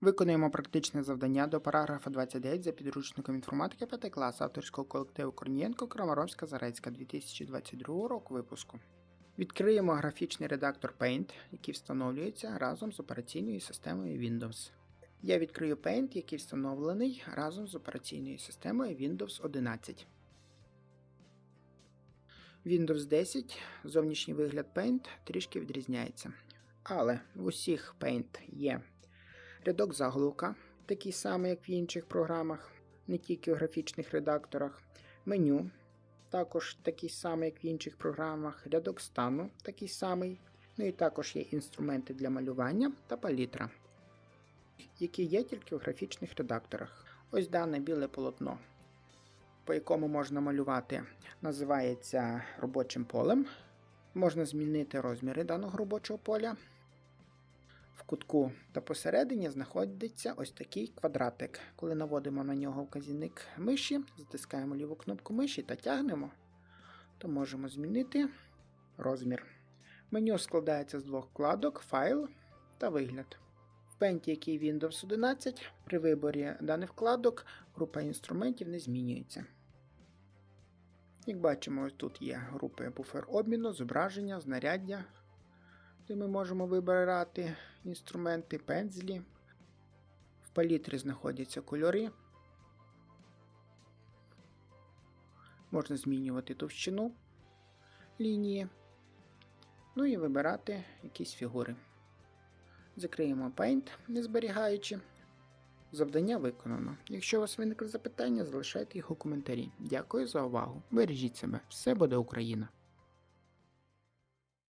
Виконуємо практичне завдання до параграфа 29 за підручником інформатики 5 класу авторського колективу Корнієнко Крамаровська Зарецька 2022 року випуску. Відкриємо графічний редактор Paint, який встановлюється разом з операційною системою Windows. Я відкрию Paint, який встановлений разом з операційною системою Windows 11. Windows 10 зовнішній вигляд Paint трішки відрізняється. Але в усіх Paint є рядок заголовка, такий самий, як в інших програмах, не тільки в графічних редакторах, меню, також такий самий, як в інших програмах, рядок стану такий самий. Ну і також є інструменти для малювання та палітра, які є тільки в графічних редакторах. Ось дане біле полотно, по якому можна малювати, називається робочим полем. Можна змінити розміри даного робочого поля. Кутку та посередині знаходиться ось такий квадратик. Коли наводимо на нього вказівник миші, затискаємо ліву кнопку миші та тягнемо, то можемо змінити розмір. Меню складається з двох вкладок файл та вигляд. В Paint, який Windows 11, при виборі даних вкладок група інструментів не змінюється. Як бачимо, тут є групи буфер обміну, зображення, знаряддя, де ми можемо вибирати інструменти, пензлі. В палітрі знаходяться кольори. Можна змінювати товщину лінії. Ну і вибирати якісь фігури. Закриємо Paint, не зберігаючи. Завдання виконано. Якщо у вас виникли запитання, залишайте їх у коментарі. Дякую за увагу. Бережіть себе. Все буде Україна!